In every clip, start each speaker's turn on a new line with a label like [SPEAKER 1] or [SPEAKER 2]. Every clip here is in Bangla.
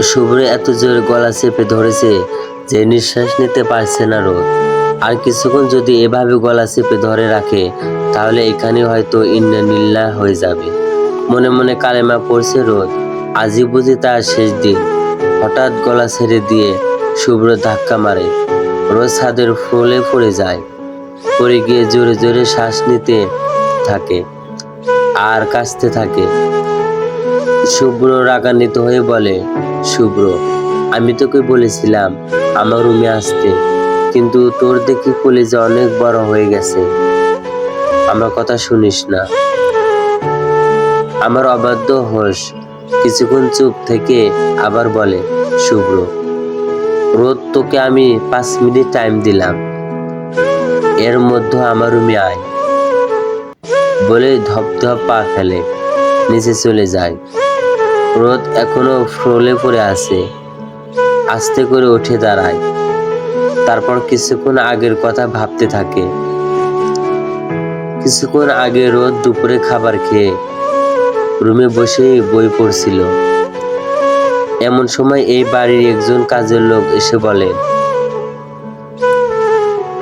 [SPEAKER 1] শুভ্র এত জোরে গলা চেপে ধরেছে যে নিঃশ্বাস নিতে পারছে না রোদ। আর কিছুক্ষণ যদি এভাবে গলা চেপে ধরে রাখে, তাহলে এখানে হয়তো ইন্না নিল্লা হয়ে যাবে। মনে মনে কালেমা পড়ছে রোদ। আজই বুঝি তার শেষ দিন। হঠাৎ গলা ছেড়ে দিয়ে শুভ্র ধাক্কা মারে। রোজ ছাদের ফুলে পড়ে যায়। পড়ে গিয়ে জোরে জোরে শ্বাস নিতে থাকে আর কাশতে থাকে। শুভ্র রাগান্বিত হয়ে বলে, শুভ্র, আমি তোকে বলেছিলাম আমার রুমে আসতে, কিন্তু তোর দেখি কলেজে অনেক বড় হয়ে গেছে। আমার কথা শুনিস না। আমার অবাধ্য হোস কিছুক্ষণ চুপ থেকে আবার বলে, শুভ্র রোদ তোকে আমি পাঁচ মিনিট টাইম দিলাম। এর মধ্যে আমার রুমে আয়। বলে ধপ ধপ পা ফেলে, নিচে চলে যায়। রোদ এখনও ফ্রোলে পড়ে আছে। আস্তে করে উঠে দাঁড়ায়। তারপর কিছুক্ষণ আগের কথা ভাবতে থাকে। কিছুক্ষণ আগে রোদ দুপুরে খাবার খেয়ে রুমে বসে বই পড়ছিল। এমন সময় এই বাড়ির একজন কাজের লোক এসে বলে,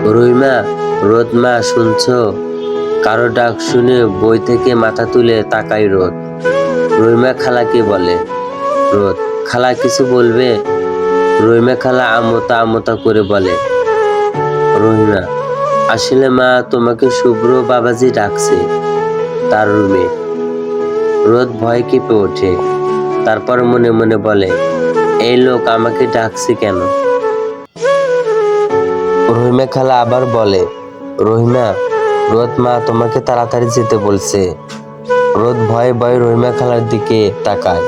[SPEAKER 1] রহিমা, রোদ মা, শুনছো? কারও ডাক শুনে বই থেকে মাথা তুলে তাকাই রোদ। রহিমা খালাকে বলে? রোদ, খালা কিছু বলবে? রহিমা খালা আমতা আমতা করে বলে, রহিমা, আসলে মা তোমাকে শুভ্র বাবাজি ডাকছে, তার রুমে। রোদ ভয় কেঁপে ওঠে, তারপর মনে মনে বলে, এই লোক আমাকে ডাকছে কেন? রহিমা খালা আবার বলে, রহিমা, রোদ মা তোমাকে তাড়াতাড়ি যেতে বলছে। রোদ ভয়ে ভয়ে রহিমা খালার দিকে তাকায়।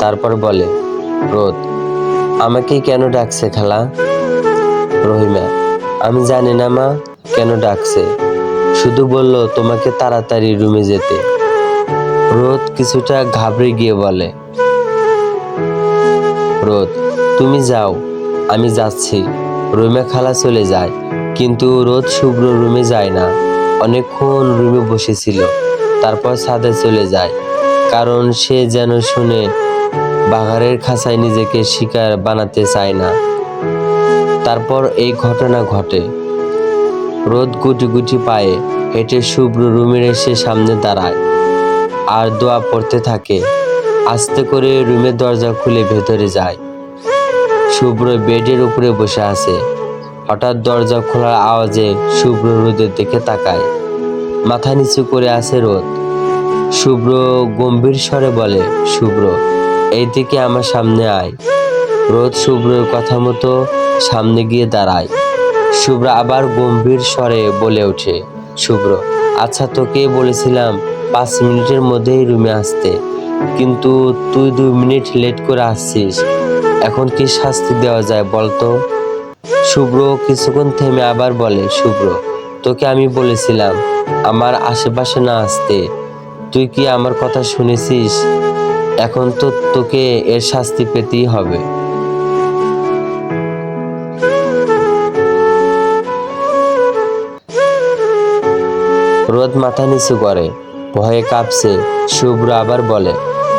[SPEAKER 1] তারপর বলে, রোদ, আমাকে কেন ডাকছে খালা? রহিমা, আমি জানি না মা, কেন ডাকছে? শুধু বলল তোমাকে তাড়াতাড়ি রুমে যেতে। রোদ কিছুটা ঘাবড়ে গিয়ে বলে, রোদ, তুমি যাও, আমি যাচ্ছি। রুমে খালা চলে যায়, কিন্তু রোদ শুভ্র রুমে যায় না, অনেকক্ষণ রুমে বসেছিল তারপর ছাদে চলে যায়। কারণ সে যেন শুনে, বাঘারের খাঁচায় নিজেকে শিকার বানাতে চায় না। তারপর এই ঘটনা ঘটে। রোদ গুটি গুটি পায়ে হেঁটে শুভ্র রুমের এসে সামনে দাঁড়ায়। আর দোয়া পড়তে থাকে। আস্তে করে রুমের দরজা খুলে ভেতরে যায়। শুভ্র বেডের উপরে বসে আছে। হঠাৎ দরজা খোলার আওয়াজে শুভ্র রোদের দিকে তাকায়। মাথা নিচু করে আছে রোদ। শুভ্র গম্ভীর স্বরে বলে, শুভ্র, এই দিকে আমার সামনে আয়। রোদ শুভ্রের কথা মতো সামনে গিয়ে দাঁড়ায়। শুভ্র আবার গম্ভীর স্বরে বলে ওঠে, শুভ্র আচ্ছা তোকে বলেছিলাম পাঁচ মিনিটের মধ্যেই রুমে আসতে, কিন্তু তুই দুই মিনিট লেট করে আসছিস। এখন কি শাস্তি দেওয়া যায় বলতো? শুভ্র কিছুক্ষণ থেমে আবার বলে, শুভ্র, তোকে আমি বলেছিলাম আমার আশেপাশে না আসতে। তুই কি আমার কথা শুনেছিস? এখন তো তোকে এর শাস্তি পেতেই হবে। রোদ মাথা নিচু করে, ভয়ে কাঁপছে, শুভ্র আবার বলে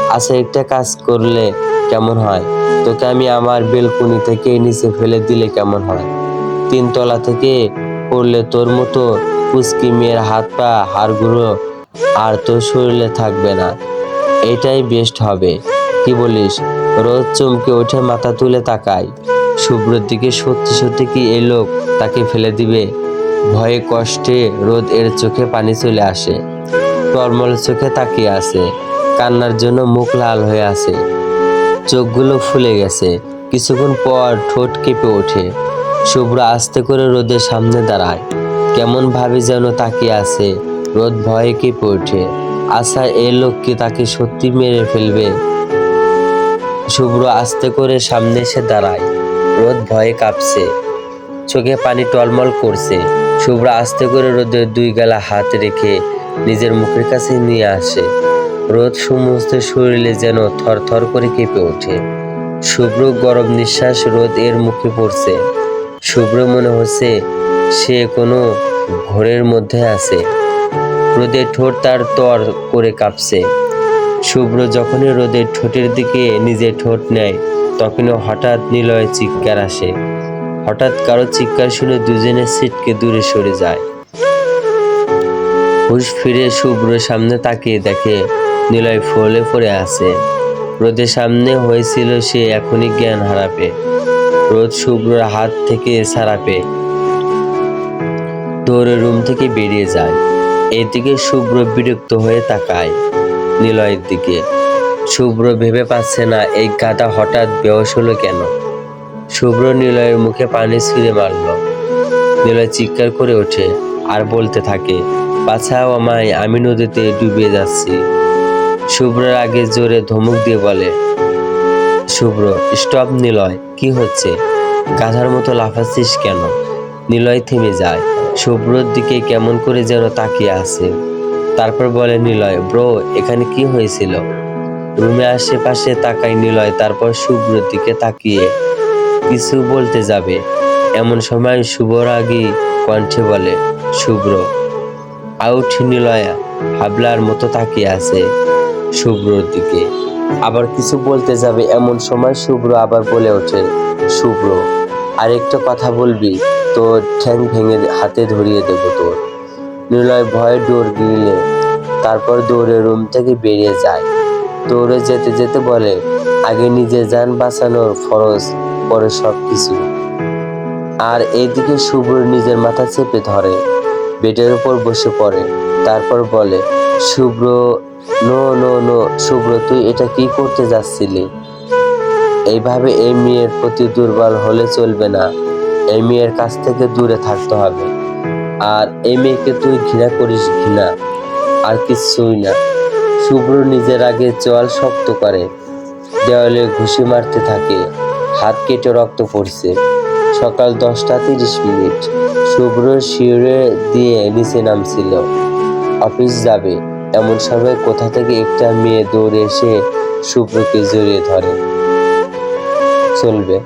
[SPEAKER 1] আচ্ছা একটা কাজ করলে কেমন হয়? তোকে আমি আমার বেলকুনি থেকে নিচে ফেলে দিলে কেমন হয়? তিনতলা থেকে পড়লে তোর মতো পুচকি মেয়ের হাত পা হাড়গুলো আর তোর শরীরে থাকবে না। এটাই বেস্ট হবে। কি বলিস? রোদ চমকে ওঠে মাথা তুলে তাকায়। শুভ্রর দিকে সত্যি সত্যি কি এই লোক তাকে ফেলে দিবে? ভয়ে কষ্টে রোদ এর চোখে পানি চলে আসে। টলমল চোখে তাকিয়ে আছে। কান্নার জন্য মুখ লাল হয়ে আছে। চোখগুলো ফুলে গেছে। কিছুক্ষণ পর ঠোঁট কেঁপে ওঠে। শুভ্র আস্তে করে রোদের সামনে দাঁড়ায়। কেমন ভাবে যেন তাকিয়ে আছে। রোদ ভয়ে কেঁপে ওঠে। আশা এ লোককে তাকে সত্যি মেরে ফেলবে। শুভ্র আস্তে করে সামনে এসে দাঁড়ায়। রোদ ভয়ে কাঁপছে। চোখে পানি টলমল করছে। শুভ্র আস্তে করে রোদের দুই গালা হাত রেখে নিজের মুখের কাছে নিয়ে আসে। রোদ সমস্ত শরীরে যেন থরথর করে কেঁপে ওঠে। শুভ্র গরম নিঃশ্বাস রোদ এর মুখে পড়ছে। শুভ্র মনে হচ্ছে সে কোনো ঘোরের মধ্যে আছে। রোদে ঠোঁট তার তর করে কাঁপছে। শুভ্র যখনই রোদের ঠোঁটের দিকে নিজের ঠোঁট নেয়, তখনই হঠাৎ নিলয় চিৎকার আসে। হঠাৎ কারও চিৎকার শুনে দুজনে সিটকে দূরে সরে যায়। হুশ ফিরে শুভ্র সামনে তাকিয়ে দেখে নিলয় ফলে পড়ে আছে। রোদের সামনে হয়েছিল সে এখনই জ্ঞান হারাবে। রোদ শুভ্রর হাত থেকে সারাপে দৌড়ে রুম থেকে বেরিয়ে যায়। এদিকে শুভ্র বিরক্ত হয়ে তাকায় নিলয়ের দিকে। শুভ্র ভেবে পাচ্ছে না এই গাদা হঠাৎ বেহস হলো কেন? শুভ্র নিলয়ের মুখে পানি ছিঁড়ে মারল। নিলয় চিৎকার করে ওঠে আর বলতে থাকে, বাছাও আমায়, আমি নদীতে ডুবিয়ে যাচ্ছি। শুভ্রের আগে জোরে ধমক দিয়ে বলে, শুভ্র, স্টপ নিলয়, কি হচ্ছে? গাধার মতো লাফাচ্ছিস কেন? নিলয় থেমে যায়। শুভ্রর দিকে কেমন করে যেন তাকিয়ে আছে। তারপর বলে, নিলয়, ব্রো, এখানে কি হয়েছিল? রুমে আশেপাশে তাকায় নিলয়, তারপর শুভ্রর দিকে তাকিয়ে। কিছু বলতে যাবে? এমন সময় শুভর আগে কণ্ঠে বলে শুভ্র আউট নিলয়া, হাবলার মতো তাকিয়ে আছে শুভ্রর দিকে। আবার কিছু বলতে যাবে? এমন সময় শুভ্র আবার বলে ওঠে শুভ্র আর একটা কথা বলবি তোর ঠ্যাং ভেঙে হাতে ধরিয়ে দেব তোর। নিলয় ভয়ে ডোর গিলে তারপর দৌড়ে রুম থেকে বেরিয়ে যায়। দৌড়ে যেতে যেতে বলে, আগে নিজে যান বাঁচানোর ফরজ, পরে সব কিছু আর এইদিকে শুভ্র নিজের মাথা চেপে ধরে, বেডের উপর বসে পড়ে। তারপর বলে Shubhro no no no Shubhro তুই এটা কি করতে যাচ্ছিলি? এইভাবে এই মেয়ের প্রতি দুর্বল হলে চলবে না। এই মেয়ের কাছ থেকে দূরে থাকতে হবে। আর এই মেয়েকে তুই ঘৃণা করিস ঘৃণা। আর কিছুই না। শুভ্র নিজের আগে চোয়াল শক্ত করে। দেওয়ালে ঘুষি মারতে থাকে। হাত কেটে রক্ত পড়ছে। সকাল দশটা তিরিশ মিনিট। শুভ্র শিউরে দিয়ে নিচে নামছিল। অফিস যাবে। এমন সময় কোথা থেকে একটা মেয়ে দৌড়ে এসে শুভ্রকে জড়িয়ে ধরে। চলবে।